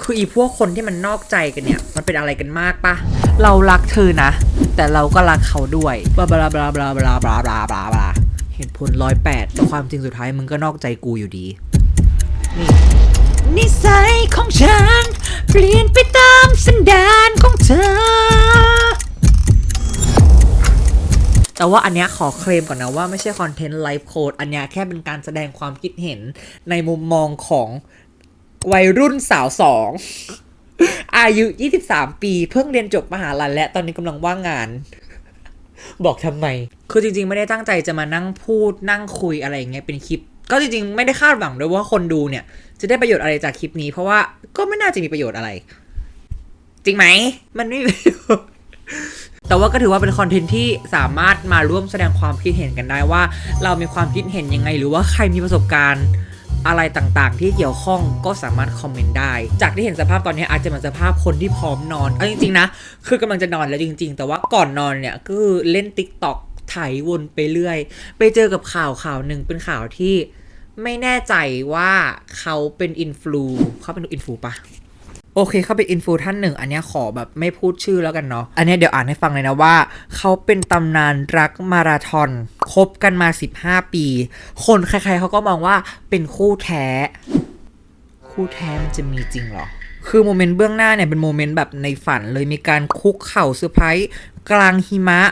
คืออีพวกคนที่มันนอกใจกันเนี่ย มันเป็นอะไรกันมากปะเรารักเธอนะ แต่เราก็รักเขาด้วยบลาบลาบลาบลาบลาบลาบลาบลาบลาเหตุผลร้อยแปดแต่ความจริงสุดท้ายมึงก็นอกใจกูอยู่ดี นี่นิสัยของฉัน เปลี่ยนไปตามสันดานของเธอ แต่ว่าอันเนี้ยขอเคลมก่อนนะว่าไม่ใช่คอนเทนต์ไลฟ์โค้ดอันเนี้ยแค่เป็นการแสดงความคิดเห็นในมุมมองของ วัยรุ่นสาวสองอายุ 23 ปี เพิ่งเรียนจบมหาลัยและตอนนี้กำลังว่างงาน บอกทำไม คือจริง ๆ ไม่ได้ตั้งใจจะมานั่งพูดนั่งคุยอะไรอย่างเงี้ยเป็นคลิป ก็จริง ๆ ไม่ได้คาดหวังด้วยว่าคนดูเนี่ย จะได้ประโยชน์อะไรจากคลิปนี้ เพราะว่าก็ไม่น่าจะมีประโยชน์อะไร จริงไหม มันไม่มีประโยชน์แต่ว่าก็ถือว่าเป็นคอนเทนต์ที่สามารถมาร่วมแสดงความคิดเห็นกันได้ว่า เรามีความคิดเห็นยังไง หรือว่าใครมีประสบการณ์ อะไรต่างๆ ที่เกี่ยวข้องก็สามารถคอมเมนต์ได้ จากที่เห็นสภาพตอนนี้อาจจะเหมือนสภาพคนที่พร้อมนอนเอาจริงๆนะ คือกำลังจะนอนแล้วจริง ๆ แต่ว่าก่อนนอนเนี่ยก็คือเล่นติ๊กต็อกไถวนไปเรื่อย ไปเจอกับข่าวข่าวหนึ่งเป็นข่าวที่ไม่แน่ใจว่าเขาเป็นอินฟลูเขาเป็นอินฟลูปะ โอเคเข้าเป็นอินฟูท่านหนึ่ง อันนี้ขอแบบไม่พูดชื่อแล้วกันเนาะอันนี้เดี๋ยวอ่านให้ฟังเลยนะว่า เขาเป็นตำนานรักมาราธอนคบกันมา 15 ปี คนใครๆเขาก็มองว่าเป็นคู่แท้ คู่แท้มันจะมีจริงเหรอ คือโมเมนต์เบื้องหน้าเนี่ยเป็นโมเมนต์แบบในฝันเลยมีการคุกเข่าเซอร์ไพรส์กลางหิมะ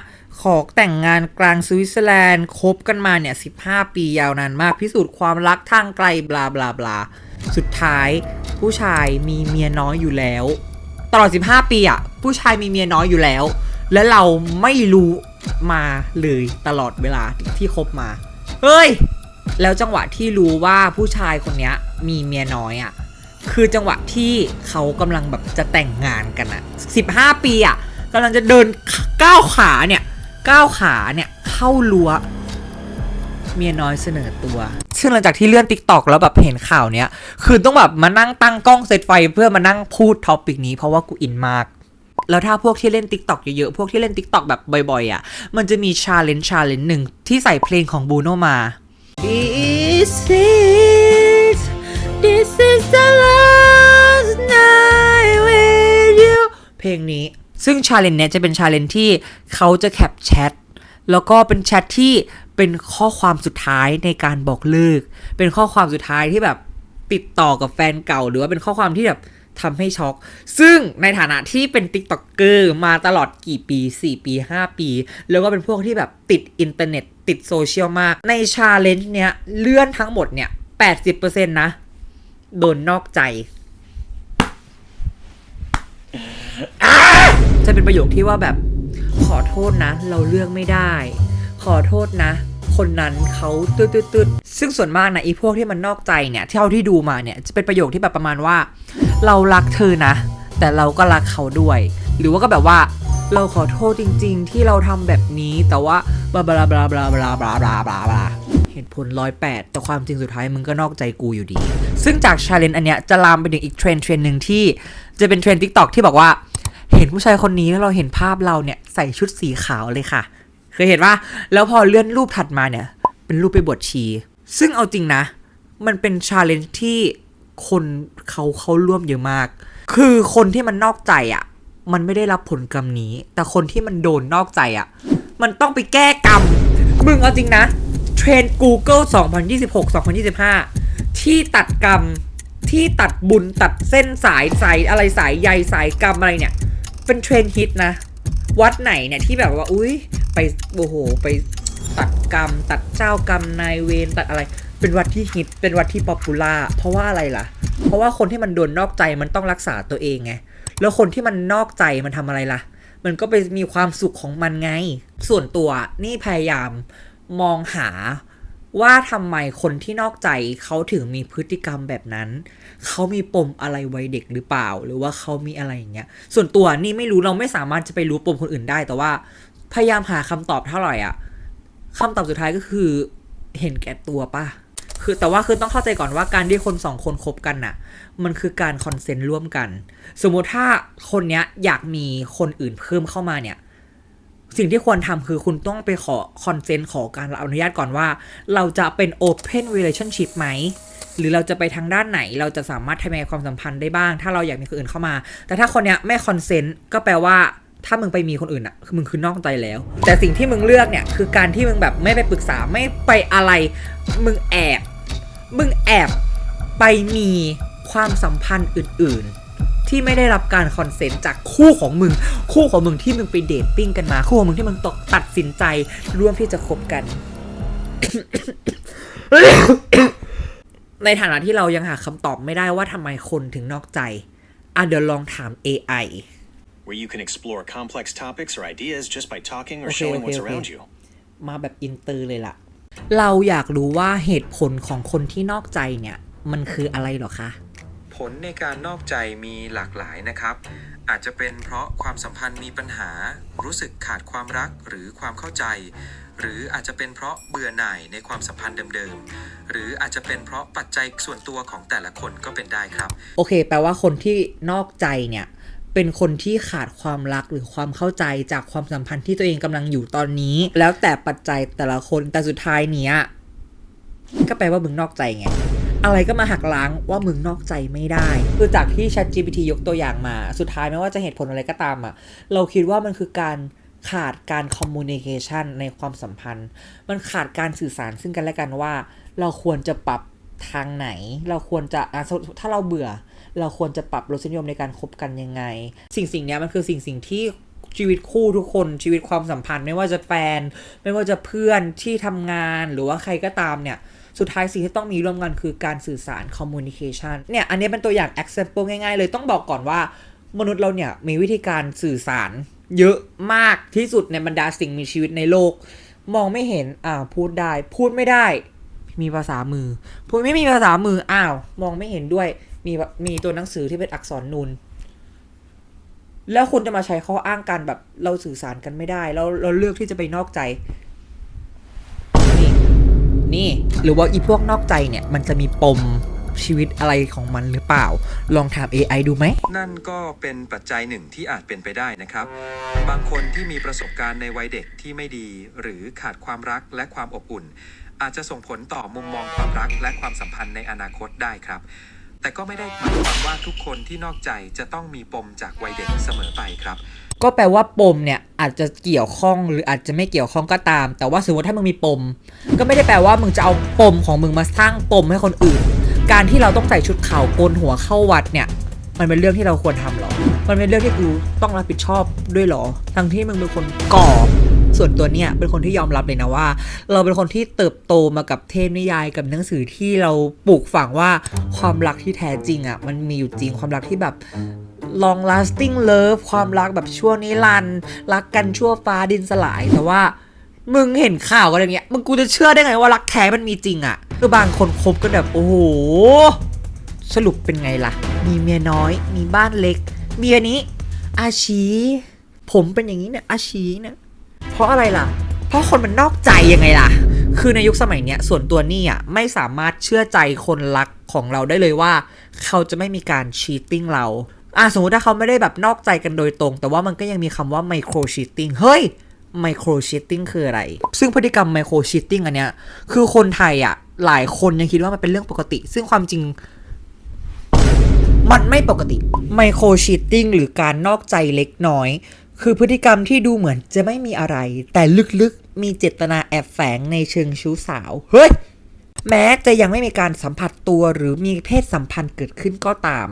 ขอแต่งงานกลางสวิตเซอร์แลนด์คบกันมาเนี่ย 15 ปียาวนานมากพิสูจน์ความรักทางไกลบลาบลาบลา สุดท้าย ผู้ชายมีเมียน้อยอยู่แล้ว ตลอด 15 ปีอะผู้ชายมีเมียน้อยอยู่แล้ว และเราไม่รู้มาเลยตลอดเวลาที่คบมา เฮ้ย แล้วจังหวะที่รู้ว่าผู้ชายคนนี้มีเมียน้อยอะคือจังหวะที่เขากำลังแบบจะแต่งงานกันอะ15 ปีอะกำลังจะเดินก้าวขาเนี่ยก้าวขาเนี่ยเข้ารั้วเมียน้อยเสนอตัว ซึ่งหลังจากที่เลื่อนติ๊กตอกแล้วแบบเห็นข่าวเนี้ย คือต้องแบบมานั่งตั้งกล้องเซตไฟเพื่อมานั่งพูดท็อปิกนี้เพราะว่ากูอินมากแล้วถ้าพวกที่เล่น t ิ k t o k เยอะๆ พวกที่เล่น t ิ k t o k แบบบ่อยๆ อะ มันจะมีชาเลนจ์ชาเลนจ์หนึ่งที่ใส่เพลงของบูโนมา This is This is the last night with you เพลงนี้ ซึ่งชาเลนจ์เนี้ยจะเป็นชาเลนจ์ที่เขาจะแคปแชท แล้วก็เป็นแชทที่ เป็นข้อความสุดท้ายในการบอกเลิก เป็นข้อความสุดท้ายที่แบบติดต่อกับแฟนเก่า หรือว่าเป็นข้อความที่แบบทำให้ช็อก ซึ่งในฐานะที่เป็นติ๊กต็อกเกอร์มาตลอดกี่ปี 4 ปี 5 ปี แล้วก็เป็นพวกที่แบบติดอินเทอร์เน็ต ติดโซเชียลมาก ในชาเลนจ์เนี้ยเลื่อนทั้งหมดเนี่ย 80%นะ โดนนอกใจจะเป็นประโยคที่ว่าแบบขอโทษนะ เราเลือกไม่ได้ ขอโทษนะ คนนั้นเขาตืดตืดตืดซึ่งส่วนมากนะอีพวกที่มันนอกใจเนี่ยที่เท่าที่ดูมาเนี่ยจะเป็นประโยคที่แบบประมาณว่า เรารักเธอนะ แต่เราก็รักเขาด้วย หรือว่าก็แบบว่าเราขอโทษจริง ๆ ที่เราทำแบบนี้แต่ว่าบลาบลาบลาบลาบลาบลาบลาบลาบลาเหตุผลร้อยแปดแต่ความจริงสุดท้ายมึงก็นอกใจกูอยู่ดี ซึ่งจากชาเลนจ์อันเนี้ยจะลามไปถึงอีกเทรนด์เทรนด์หนึ่งที่จะเป็นเทรนด์ทิกตอกที่บอกว่า เห็นผู้ชายคนนี้แล้วเราเห็นภาพเราเนี่ยใส่ชุดสีขาวเลยค่ะ ยเห็นว่าแล้วพอเลื่อนรูปถัดมาเนี่ย เป็นรูปไปบวชชี ซึ่งเอาจริงนะ มันเป็นชาเลนจ์ที่คนเขาเขาร่วมเยอะมาก คือคนที่มันนอกใจอะ่ะ มันไม่ได้รับผลกรรมนี้ แต่คนที่มันโดนนอกใจอะ่ะ มันต้องไปแก้กรรม มึงเอาจริงนะ เทรนด์ Google 2026-2025 ที่ตัดกรรมที่ตัดบุญตัดเส้นสายสายอะไรสายใยสายกรรมอะไรเนี่ย เป็นเทรนฮิตนะ วัดไหนเนี่ยที่แบบว่า อุ้ย โอ้โห ไปตัดกรรม ตัดเจ้ากรรมนายเวรตัดอะไร เป็นวัดที่ฮิตเป็นวัดที่ป๊อปปูล่าเพราะว่าอะไรล่ะ เพราะว่าคนที่มันโดนนอกใจมันต้องรักษาตัวเองไงแล้วคนที่มันนอกใจมันทำอะไรล่ะ มันก็ไปมีความสุขของมันไง ส่วนตัวนี่พยายามมองหาว่าทำไมคนที่นอกใจเขาถึงมีพฤติกรรมแบบนั้น เขามีปมอะไรไว้เด็กหรือเปล่า หรือว่าเขามีอะไรอย่างเงี้ย ส่วนตัวนี่ไม่รู้เราไม่สามารถจะไปรู้ปมคนอื่นได้ แต่ว่า พยายามหาคำตอบเท่าไหร่อะคำตอบสุดท้ายก็คือเห็นแก่ตัวป่ะ คือแต่ว่าคือต้องเข้าใจก่อนว่าการที่คนสองคนคบกันน่ะ มันคือการคอนเซนต์ร่วมกัน สมมุติถ้าคนเนี้ยอยากมีคนอื่นเพิ่มเข้ามาเนี่ย สิ่งที่ควรทำคือคุณต้องไปขอคอนเซนต์ขอการอนุญาตก่อนว่า เราจะเป็น Open Relationship ไหมหรือเราจะไปทางด้านไหนเราจะสามารถทำลายความสัมพันธ์ได้บ้าง ถ้าเราอยากมีคนอื่นเข้ามา แต่ถ้าคนเนี้ยไม่คอนเซนต์ก็แปลว่า ถ้ามึงไปมีคนอื่นอะคือมึงคือนอกใจแล้ว แต่สิ่งที่มึงเลือกเนี่ยคือการที่มึงแบบไม่ไปปรึกษาไม่ไปอะไร มึงแอบ มึงแอบไปมีความสัมพันธ์อื่น ๆ ที่ไม่ได้รับการคอนเซนต์จากคู่ของมึง คู่ของมึงที่มึงไปเดทติ้งกันมา คู่ของมึงที่มึงตกตัดสินใจร่วมที่จะคบกัน ในฐานะที่เรายังหาคำตอบไม่ได้ว่าทำไมคนถึงนอกใจอะเดี๋ยวลองถาม AI where you can explore complex topics or ideas just by talking or Okay, showing okay, what's okay. around you. มาแบบอินเตอร์เลยล่ะ เราอยากรู้ว่าเหตุผลของคนที่นอกใจเนี่ย มันคืออะไรเหรอคะ ผลในการนอกใจมีหลากหลายนะครับ อาจจะเป็นเพราะความสัมพันธ์มีปัญหา รู้สึกขาดความรักหรือความเข้าใจ หรืออาจจะเป็นเพราะเบื่อหน่ายในความสัมพันธ์เดิมๆ หรืออาจจะเป็นเพราะปัจจัยส่วนตัวของแต่ละคนก็เป็นได้ครับ โอเค แปลว่าคนที่นอกใจเนี่ย เป็นคนที่ขาดความรักหรือความเข้าใจจากความสัมพันธ์ที่ตัวเองกำลังอยู่ตอนนี้ แล้วแต่ปัจจัยแต่ละคนแต่สุดท้ายเนี้ยก็แปลว่ามึงนอกใจไงอะไรก็มาหักล้างว่ามึงนอกใจไม่ได้ คือจากที่ ChatGPT ยกตัวอย่างมา สุดท้ายไม่ว่าจะเหตุผลอะไรก็ตามอะ เราคิดว่ามันคือการขาดการ communication ในความสัมพันธ์ มันขาดการสื่อสารซึ่งกันและกันว่า เราควรจะปรับทางไหน เราควรจะถ้าเราเบื่อ เราควรจะปรับรสนิยมในการคบกันยังไง สิ่งสิ่งนี้มันคือสิ่งสิ่งที่ชีวิตคู่ทุกคนชีวิตความสัมพันธ์ ไม่ว่าจะแฟน ไม่ว่าจะเพื่อนที่ทำงานหรือว่าใครก็ตามเนี่ย สุดท้ายสิ่งที่ต้องมีร่วมกันคือการสื่อสาร communication เนี่ย อันนี้เป็นตัวอย่าง example ง่ายๆ เลยต้องบอกก่อนว่ามนุษย์เราเนี่ยมีวิธีการสื่อสาร เยอะมากที่สุดในบรรดาสิ่งมีชีวิตในโลก มองไม่เห็นอ่าพูดได้ พูดไม่ได้ มีภาษามือ พูดไม่มีภาษามืออ้าว มองไม่เห็นด้วย มีมีตัวหนังสือที่เป็นอักษรนูน แล้วคุณจะมาใช้ข้ออ้างกันแบบเราสื่อสารกันไม่ได้แล้วเราเลือกที่จะไปนอกใจ นี่ นี่ หรือว่าอีพวกนอกใจเนี่ย มันจะมีปมชีวิตอะไรของมันหรือเปล่า ลองถาม AI ดูไหม นั่นก็เป็นปัจจัยหนึ่งที่อาจเป็นไปได้นะครับ บางคนที่มีประสบการณ์ในวัยเด็กที่ไม่ดี หรือขาดความรักและความอบอุ่น อาจจะส่งผลต่อมุมมองความรักและความสัมพันธ์ในอนาคตได้ครับ แต่ก็ไม่ได้หมายความว่าทุกคนที่นอกใจจะต้องมีปมจากวัยเด็กเสมอไปครับ ก็แปลว่าปมเนี่ยอาจจะเกี่ยวข้องหรืออาจจะไม่เกี่ยวข้องก็ตาม แต่ว่าสมมติถ้ามึงมีปม ก็ไม่ได้แปลว่ามึงจะเอาปมของมึงมาสร้างปมให้คนอื่น การที่เราต้องใส่ชุดขาวโกนหัวเข้าวัดเนี่ย มันเป็นเรื่องที่เราควรทำหรอ มันเป็นเรื่องที่กูต้องรับผิดชอบด้วยหรอ ทั้งที่มึงเป็นคนก่อ ส่วนตัวเนี่ยเป็นคนที่ยอมรับเลยนะว่า เราเป็นคนที่เติบโตมากับเทพนิยายกับหนังสือที่เราปลูกฝังว่าความรักที่แท้จริงอะมันมีอยู่จริงความรักที่แบบ long lasting love ความรักแบบชั่วนิรันดร์รักกันชั่วฟ้าดินสลายแต่ว่ามึงเห็นข่าวอย่างเงี้ยมึงกูจะเชื่อได้ไงว่ารักแท้มันมีจริงอะ่ะคือบางคนคบกันแบบโอ้โหสรุปเป็นไงล่ะ มีเมียน้อย มีบ้านเล็ก เมียนี้ อาชี ผมเป็นอย่างนี้เนี่ย อาชีเนี่ย เพราะอะไรล่ะ เพราะคนมันนอกใจยังไงล่ะ คือในยุคสมัยเนี้ยส่วนตัวนี่อะไม่สามารถเชื่อใจคนรักของเราได้เลยว่า เขาจะไม่มีการชีตติ้งเราอะสมมติถ้าเขาไม่ได้แบบนอกใจกันโดยตรง แต่ว่ามันก็ยังมีคำว่าไมโครชีตติ้งเฮ้ยไมโครชีตติ้งคืออะไร ซึ่งพฤติกรรมไมโครชีตติ้งอันเนี้ย คือคนไทยอะ หลายคนยังคิดว่ามันเป็นเรื่องปกติ ซึ่งความจริง มันไม่ปกติ ไมโครชีตติ้งหรือการนอกใจเล็กน้อย คือพฤติกรรมที่ดูเหมือนจะไม่มีอะไร แต่ลึกๆ มีเจตนาแอบแฝงในเชิงชู้สาว เฮ้ย แม้จะยังไม่มีการสัมผัสตัวหรือมีเพศสัมพันธ์เกิดขึ้นก็ตาม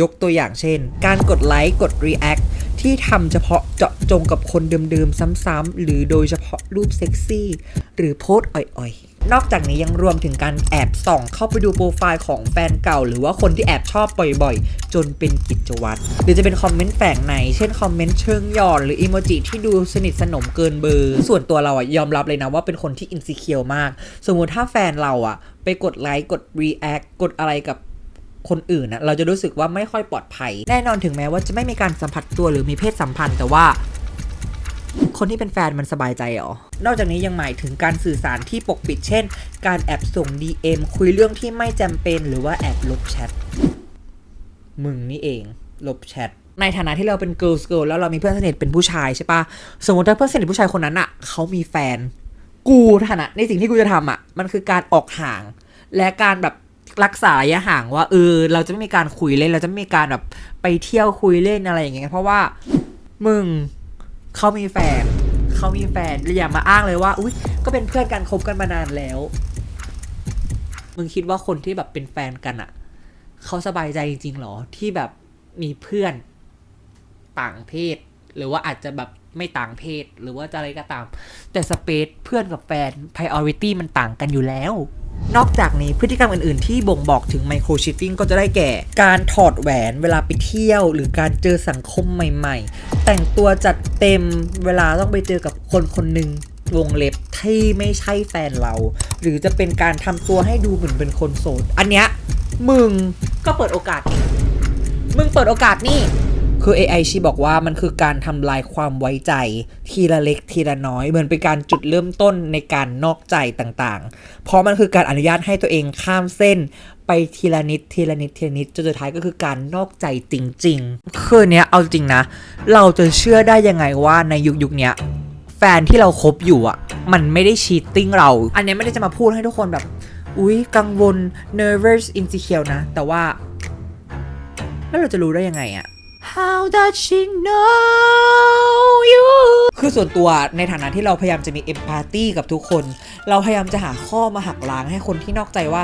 ยกตัวอย่างเช่น การกดไลค์ กด React ที่ทำเฉพาะเจาะจงกับคนเดิมๆ ซ้ำๆ หรือโดยเฉพาะรูปเซ็กซี่ หรือโพสอ่อยๆ นอกจากนี้ยังรวมถึงการแอบส่อง เข้าไปดูโปรไฟล์ของแฟนเก่า หรือว่าคนที่แอบชอบบ่อยๆ จนเป็นกิจวัตรหรือจะเป็นคอมเมนต์แฝงใน เช่นคอมเมนต์เชิงหยอดหรืออีโมจิที่ดูสนิทสนมเกินเบอร์ ส่วนตัวเราอะยอมรับเลยนะว่าเป็นคนที่อินซิเคียวมาก สมมุติถ้าแฟนเราอะไปกดไลค์กด React กดอะไรกับคนอื่นนะเราจะรู้สึกว่าไม่ค่อยปลอดภัย แน่นอนถึงแม้ว่าจะไม่มีการสัมผัสตัวหรือมีเพศสัมพันธ์แต่ว่า คนที่เป็นแฟนมันสบายใจเหรอ นอกจากนี้ยังหมายถึงการสื่อสารที่ปกปิด เช่น การแอบส่ง DM คุยเรื่องที่ไม่จำเป็น หรือว่าแอบลบแชท มึงนี่เอง ลบแชทในฐานะที่เราเป็น girls girl แล้วเรามีเพื่อนสนิทเป็นผู้ชายใช่ปะสมมติถ้าเพื่อนสนิทผู้ชายคนนั้นอะเขามีแฟน กูฐานะในสิ่งที่กูจะทำอะ มันคือการออกห่าง และการแบบรักษาระยะห่างว่าเออเราจะไม่มีการคุยเล่นเราจะไม่มีการแบบไปเที่ยวคุยเล่นอะไรอย่างเงี้ยเพราะว่ามึง เขามีแฟนเขามีแฟนอย่ามาอ้างเลยว่า อุ้ยก็เป็นเพื่อนกันคบกันมานานแล้ว มึงคิดว่าคนที่แบบเป็นแฟนกันอะเขาสบายใจจริงๆหรอที่แบบมีเพื่อนต่างเพศ หรือว่าอาจจะแบบไม่ต่างเพศ หรือว่าจะอะไรก็ตาม แต่สเปซเพื่อนกับแฟน priority มันต่างกันอยู่แล้ว นอกจากนี้พฤติกรรมอื่น ๆ ที่บ่งบอกถึงไมโครชิตติ้งก็จะได้แก่ การถอดแหวนเวลาไปเที่ยว หรือการเจอสังคมใหม่ ๆ แต่งตัวจัดเต็มเวลาต้องไปเจอกับคนคนหนึ่งวงเล็บที่ไม่ใช่แฟนเรา หรือจะเป็นการทำตัวให้ดูเหมือนเป็นคนโสด อันเนี้ยมึงก็เปิดโอกาส มึงเปิดโอกาสนี่ คือ AI ชีบอกว่ามันคือการทำลายความไว้ใจ ทีละเล็กทีละน้อย เหมือนเป็นการจุดเริ่มต้นในการนอกใจต่างๆ เพราะมันคือการอนุญาตให้ตัวเองข้ามเส้น ไปทีละนิดทีละนิดทีละนิดจนสุดท้ายก็คือการนอกใจจริงๆ คือเนี้ยเอาจริงนะ เราจะเชื่อได้ยังไงว่าในยุคยุคๆเนี้ยแฟนที่เราคบอยู่อะ มันไม่ได้ชีตติ้งเรา อันเนี้ยไม่ได้จะมาพูดให้ทุกคนแบบ อุ๊ย กังวล nervous insecure นะ แต่ว่า แล้วเราจะรู้ได้ยังไงอะ How does she know you คือส่วนตัวในฐานะที่เราพยายามจะมีเอมพาร์ตี้กับทุกคน เราพยายามจะหาข้อมาหักล้างให้คนที่นอกใจว่า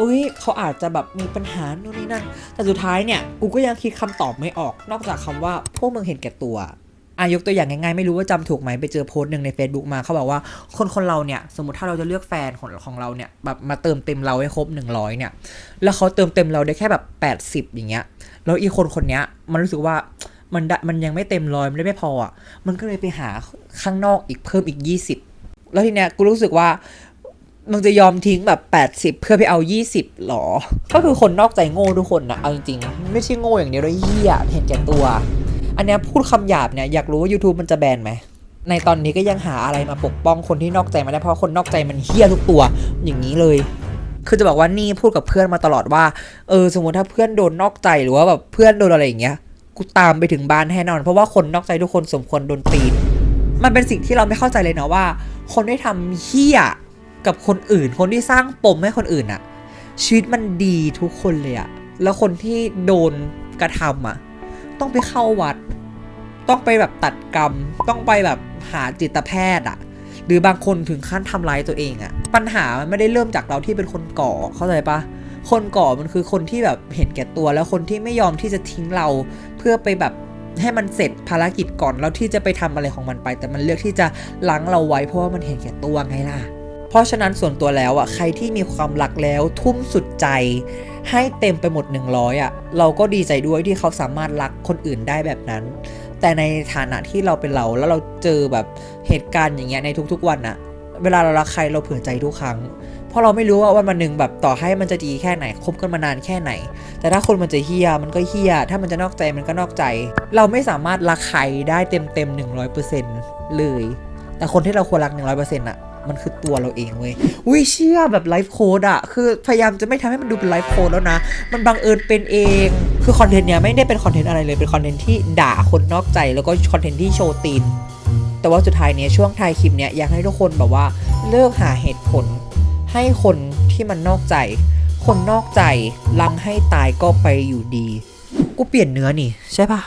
อุ้ยเขาอาจจะแบบมีปัญหาโน่นนี่นั่น แต่สุดท้ายเนี่ย กูก็ยังคิดคำตอบไม่ออก นอกจากคำว่าพวกมึงเห็นแก่ตัว อายกตัวอย่างง่ายๆ ไม่รู้ว่าจำถูกไหมไปเจอโพสต์หนึ่งใน Facebook มาเขาบอกว่าคนคนเราเนี่ย สมมติถ้าเราจะเลือกแฟนของของเราเนี่ยแบบมาเติมเต็มเราให้ครบ 100 เนี่ย แล้วเขาเติมเต็มเราได้แค่แบบ 80 อย่างเงี้ยแล้วอีกคนคนเนี้ยมันรู้สึกว่ามันด้มันยังไม่เต็มร้อยมันได้ไม่พออะมันก็เลยไปหาข้างนอกอีกเพิ่มอีก 20 แล้วทีเนี้ยกูรู้สึกว่ามึงจะยอมทิ้งแบบ 80 เพื่อไปเอา 20หรอ ก็คือคนนอกใจโง่ทุกคนนะเอาจริงๆ ไม่ใช่โง่อย่างเดียวด้วยเหี้ยเห็นแก่ตัว อันเนี้ยพูดคำหยาบเนี่ยอยากรู้ว่า YouTube มันจะแบนไหมในตอนนี้ก็ยังหาอะไรมาปกป้องคนที่นอกใจมาได้เพราะคนนอกใจมันเหี้ยทุกตัวอย่างนี้เลย คือจะบอกว่านี่พูดกับเพื่อนมาตลอดว่าเออสมมติถ้าเพื่อนโดนนอกใจหรือว่าแบบเพื่อนโดนอะไรอย่างเงี้ยกูตามไปถึงบ้านแน่นอน เพราะว่าคนนอกใจทุกคนสมควรโดนตีนมันเป็นสิ่งที่เราไม่เข้าใจเลยนะว่า คนที่ทำเหี้ยกับคนอื่น คนที่สร้างปมให้คนอื่นอะชีวิตมันดีทุกคนเลยอะแล้วคนที่โดนกระทำอะ ต้องไปเข้าวัด ต้องไปแบบตัดกรรม ต้องไปแบบหาจิตแพทย์อะหรือบางคนถึงขั้นทำร้ายตัวเองอะปัญหามันไม่ได้เริ่มจากเราที่เป็นคนก่อเข้าใจปะคนก่อมันคือคนที่แบบเห็นแก่ตัวแล้วคนที่ไม่ยอมที่จะทิ้งเรา เพื่อไปแบบให้มันเสร็จภารกิจก่อนแล้วที่จะไปทำอะไรของมันไป แต่มันเลือกที่จะล้างเราไว้เพราะว่ามันเห็นแก่ตัวไงล่ะ เพราะฉะนั้นส่วนตัวแล้วอะใครที่มีความรักแล้วทุ่มสุดใจ ให้เต็มไปหมด 100อะเราก็ดีใจด้วยที่เขาสามารถรักคนอื่นได้แบบนั้น แต่ในฐานะที่เราเป็นเราแล้วเราเจอแบบเหตุการณ์อย่างเงี้ยในทุกๆวันอะเวลาเรารักใครเราเผื่อใจทุกครั้ง เพราะเราไม่รู้ว่าวันวันหนึ่งแบบต่อให้มันจะดีแค่ไหนคบกันมานานแค่ไหน แต่ถ้าคนมันจะเฮียมันก็เฮียถ้ามันจะนอกใจมันก็นอกใจ เราไม่สามารถรักใครได้เต็มเต็มหนึ่งร้อยเปอร์เซ็นต์เลย แต่คนที่เราควรรักหนึ่งร้อยเปอร์เซ็นต์อะ มันคือตัวเราเองเว้ยอุ้ยเชื่อแบบไลฟ์โค้ดอะคือพยายามจะไม่ทำให้มันดูเป็นไลฟ์โค้ดแล้วนะ มันบังเอิญเป็นเอง คือคอนเทนต์เนี้ยไม่ได้เป็นคอนเทนต์อะไรเลย เป็นคอนเทนต์ที่ด่าคนนอกใจ แล้วก็คอนเทนต์ที่โชว์ตีน แต่ว่าสุดท้ายเนี้ยช่วงท้ายคลิปเนี้ยอยากให้ทุกคนแบบว่าเลิกหาเหตุผล ให้คนที่มันนอกใจ คนนอกใจลังให้ตายก็ไปอยู่ดี กูเปลี่ยนเนื้อนี่ใช่ปะ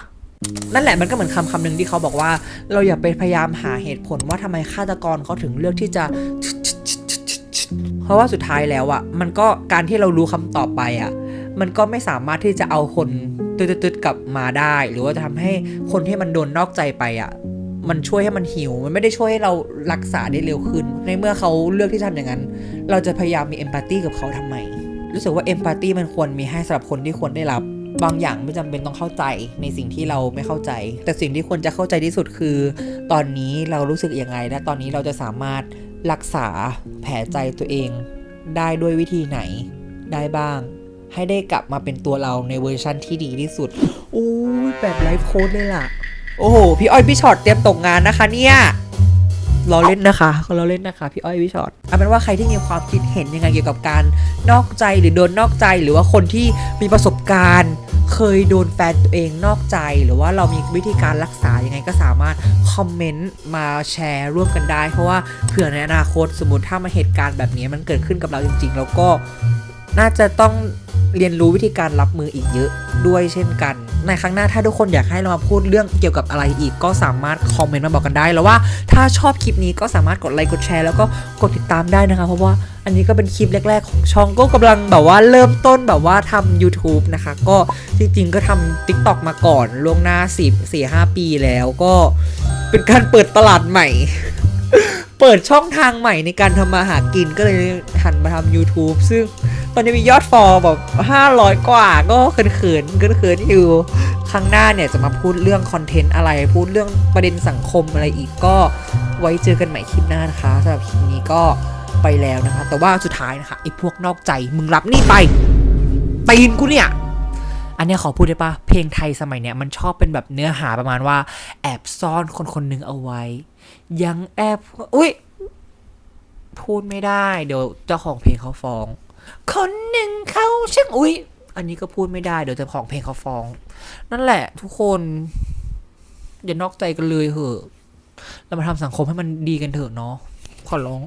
นั่นแหละมันก็เหมือนคำคำหนึ่งที่เขาบอกว่า เราอย่าไปพยายามหาเหตุผลว่าทำไมฆาตกรเขาถึงเลือกที่จะ เพราะว่าสุดท้ายแล้วอะมันก็การที่เรารู้คำตอบไปอะมันก็ไม่สามารถที่จะเอาคนตืดๆกลับมาได้ หรือว่าจะทำให้คนที่มันโดนนอกใจไปอะมันช่วยให้มันหิว มันไม่ได้ช่วยให้เรารักษาได้เร็วขึ้น ในเมื่อเขาเลือกที่จะทำอย่างนั้น เราจะพยายามมีเอมพัตตีกับเขาทำไม รู้สึกว่าเอมพัตตีมันควรมีให้สำหรับคนที่ควรได้รับ บางอย่างไม่จำเป็นต้องเข้าใจในสิ่งที่เราไม่เข้าใจ แต่สิ่งที่ควรจะเข้าใจที่สุดคือ ตอนนี้เรารู้สึกยังไง และตอนนี้เราจะสามารถรักษาแผลใจตัวเอง ได้ด้วยวิธีไหนได้บ้าง ให้ได้กลับมาเป็นตัวเราในเวอร์ชั่นที่ดีที่สุดอู้ยแบบไลฟ์โค้ดเลยล่ะ โอ้โห พี่อ้อยพี่ช็อตเตรียมตกงานนะคะเนี่ย เราเล่นนะคะเราเล่นนะคะพี่อ้อยพี่ช็อตเอาเป็นว่าใครที่มีความคิดเห็นยังไงเกี่ยวกับการนอกใจหรือโดนนอกใจหรือว่าคนที่มีประสบการณ์ เคยโดนแฟนตัวเองนอกใจ หรือว่าเรามีวิธีการรักษายังไงก็สามารถคอมเมนต์มาแชร์ร่วมกันได้ เพราะว่าเผื่อในอนาคตสมมติถ้ามาเหตุการณ์แบบนี้มันเกิดขึ้นกับเราจริง ๆ แล้วก็ น่าจะต้องเรียนรู้วิธีการรับมืออีกเยอะด้วยเช่นกัน ในครั้งหน้าถ้าทุกคนอยากให้เรามาพูดเรื่องเกี่ยวกับอะไรอีก ก็สามารถคอมเมนต์มาบอกกันได้ แล้วว่าถ้าชอบคลิปนี้ก็สามารถกดไลค์กดแชร์แล้วก็กดติดตามได้นะคะ เพราะว่าอันนี้ก็เป็นคลิปแรก ๆ ของช่องก็กำลังแบบว่าเริ่มต้นแบบว่าทำ YouTube นะคะ ก็จริงๆก็ทำ TikTok มาก่อนล่วงหน้า10 4 5 ปีแล้วก็เป็นการเปิดตลาดใหม่ เปิดช่องทางใหม่ในการทำมาหากินก็เลยหันมาทำ YouTube ซึ่งตอนนี้มียอดฟอลแบบ 500 กว่าก็เขินๆเขินๆอยู่ครั้งหน้าเนี่ยจะมาพูดเรื่องคอนเทนต์อะไร พูดเรื่องประเด็นสังคมอะไรอีกก็ไว้เจอกันใหม่คลิปหน้านะคะสำหรับคลิปนี้ก็ไปแล้วนะคะ แต่ว่าสุดท้ายนะคะไอ้พวกนอกใจมึงรับนี่ไปตีนกูเนี่ย อันนี้ขอพูดได้ปะเพลงไทยสมัยเนี้ยมันชอบเป็นแบบเนื้อหาประมาณว่า แอบซ่อนคนคนหนึ่งเอาไว้ ยังแอบอุ้ยพูดไม่ได้เดี๋ยวเจ้าของเพลงเขาฟ้อง คนหนึ่งเขาช่างอุ้ยอันนี้ก็พูดไม่ได้เดี๋ยวเจ้าของเพลงเขาฟ้อง นั่นแหละ ทุกคนอย่านอกใจกันเลยเหอะเรามาทำสังคมให้มันดีกันเถอะเนาะขอร้อง